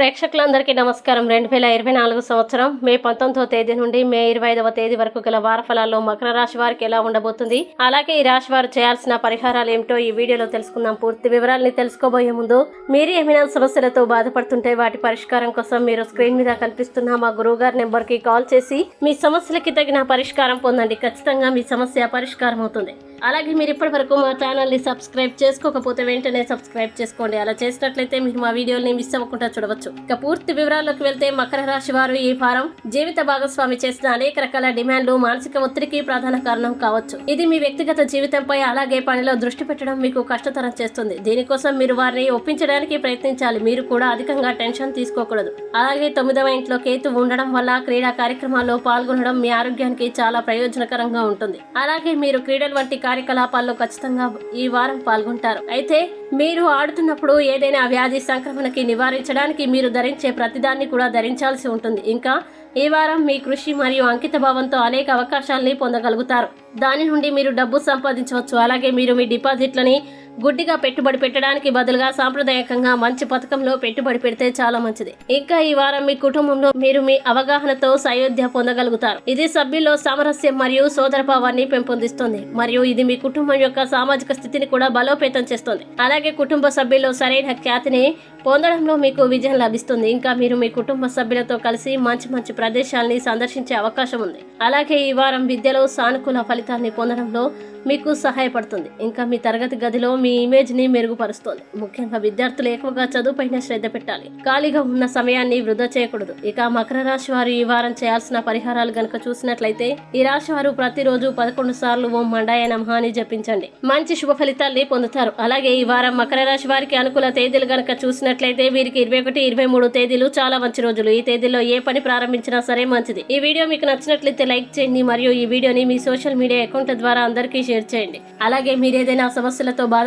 ప్రేక్షకులందరికీ నమస్కారం. రెండు వేల ఇరవై నాలుగు సంవత్సరం మే పంతొమ్మిదవ తేదీ నుండి మే ఇరవై ఐదవ తేదీ వరకు గల వార ఫలాల్లో మకర రాశి వారికి ఎలా ఉండబోతుంది? అలాగే ఈ రాశి వారు చేయాల్సిన పరిహారాలు ఏమిటో ఈ వీడియోలో తెలుసుకుందాం. పూర్తి వివరాలని తెలుసుకోబోయే ముందు మీరు ఏమైనా సమస్యలతో బాధపడుతుంటే వాటి పరిష్కారం కోసం మీరు స్క్రీన్ మీద కనిపిస్తున్న మా గురువు గారి కాల్ చేసి మీ సమస్యలకి తగిన పరిష్కారం పొందండి. ఖచ్చితంగా మీ సమస్య పరిష్కారం అవుతుంది అలాగే మీరు ఇప్పటి వరకు మా ఛానల్ని సబ్స్క్రైబ్ చేసుకోకపోతే వెంటనే సబ్స్క్రైబ్ చేసుకోండి. అలా చేసినట్లయితే మీరు మా వీడియోని మిస్ అవ్వకుండా చూడవచ్చు. ఇక పూర్తి వివరాల్లోకి వెళ్తే మకర రాశి వారు ఈ వారం జీవిత భాగస్వామి చేసిన అనేక రకాల డిమాండ్లు మానసిక ఒత్తిడికి ప్రధాన కారణం కావచ్చు. ఇది మీ వ్యక్తిగత జీవితంపై అలాగే పనిలో దృష్టి పెట్టడం మీకు కష్టతరం చేస్తుంది. దీనికోసం మీరు వారిని ఒప్పించడానికి ప్రయత్నించాలి. మీరు కూడా అధికంగా టెన్షన్ తీసుకోకూడదు. అలాగే తొమ్మిదవ ఇంట్లో కేతు ఉండడం వల్ల క్రీడా కార్యక్రమాల్లో పాల్గొనడం మీ ఆరోగ్యానికి చాలా ప్రయోజనకరంగా ఉంటుంది. అలాగే మీరు క్రీడల వంటి కార్యకలాపాల్లో ఖచ్చితంగా ఈ వారం పాల్గొంటారు. అయితే మీరు ఆడుతున్నప్పుడు ఏదైనా వ్యాధి సంక్రమణకి నివారించడానికి మీరు ధరించే ప్రతిదాన్ని కూడా ధరించాల్సి ఉంటుంది. ఇంకా ఈ వారం మీ కృషి మరియు అంకిత భావంతో అనేక అవకాశాలని పొందగలుగుతారు. దాని నుండి మీరు డబ్బు సంపాదించవచ్చు. అలాగే మీరు మీ డిపాజిట్లని గుడ్డిగా పెట్టుబడి పెట్టడానికి బదులుగా సాంప్రదాయకంగా మంచి పథకంలో పెట్టుబడి పెడితే చాలా మంచిది. ఇంకా ఈ వారం మీ కుటుంబంలో మీరు మీ అవగాహనతో సయోధ్య పొందగలుగుతారు. ఇది సభ్యుల్లో సామరస్యం మరియు సోదరభావాన్ని పెంపొందిస్తుంది. మరియు ఇది మీ కుటుంబం యొక్క సామాజిక స్థితిని కూడా బలోపేతం చేస్తుంది. అలాగే కుటుంబ సభ్యుల్లో సరైన ఖ్యాతిని పొందడంలో మీకు విజయం లభిస్తుంది. ఇంకా మీరు మీ కుటుంబ సభ్యులతో కలిసి మంచి మంచి ప్రదేశాలని సందర్శించే అవకాశం ఉంది. అలాగే ఈ వారం విద్యలో సానుకూల ఫలితాన్ని పొందడంలో మీకు సహాయపడుతుంది. ఇంకా మీ తరగతి గదిలో మీ ఇమేజ్ని మెరుగుపరుస్తుంది. ముఖ్యంగా విద్యార్థులు ఎక్కువగా చదువుపైన శ్రద్ధ పెట్టాలి. ఖాళీగా ఉన్న సమయాన్ని వృధా చేయకూడదు. ఇక మకర రాశి వారు ఈ వారం చేయాల్సిన పరిహారాలు గనుక చూసినట్లయితే ఈ రాశి వారు ప్రతిరోజు పదకొండు సార్లు ఓం మండాయ నమహ అని జపించండి. మంచి శుభ ఫలితాల్ని పొందుతారు. అలాగే ఈ వారం మకర రాశి వారికి అనుకూల తేదీలు గనక చూసినట్లయితే వీరికి ఇరవై ఒకటి ఇరవై మూడు తేదీలు చాలా మంచి రోజులు. ఈ తేదీలో ఏ పని ప్రారంభించినా సరే మంచిది. ఈ వీడియో మీకు నచ్చినట్లయితే లైక్ చేయండి మరియు ఈ వీడియోని మీ సోషల్ మీడియా అకౌంట్ ద్వారా అందరికీ షేర్ చేయండి. అలాగే మీరు ఏదైనా సమస్యలతో బాధ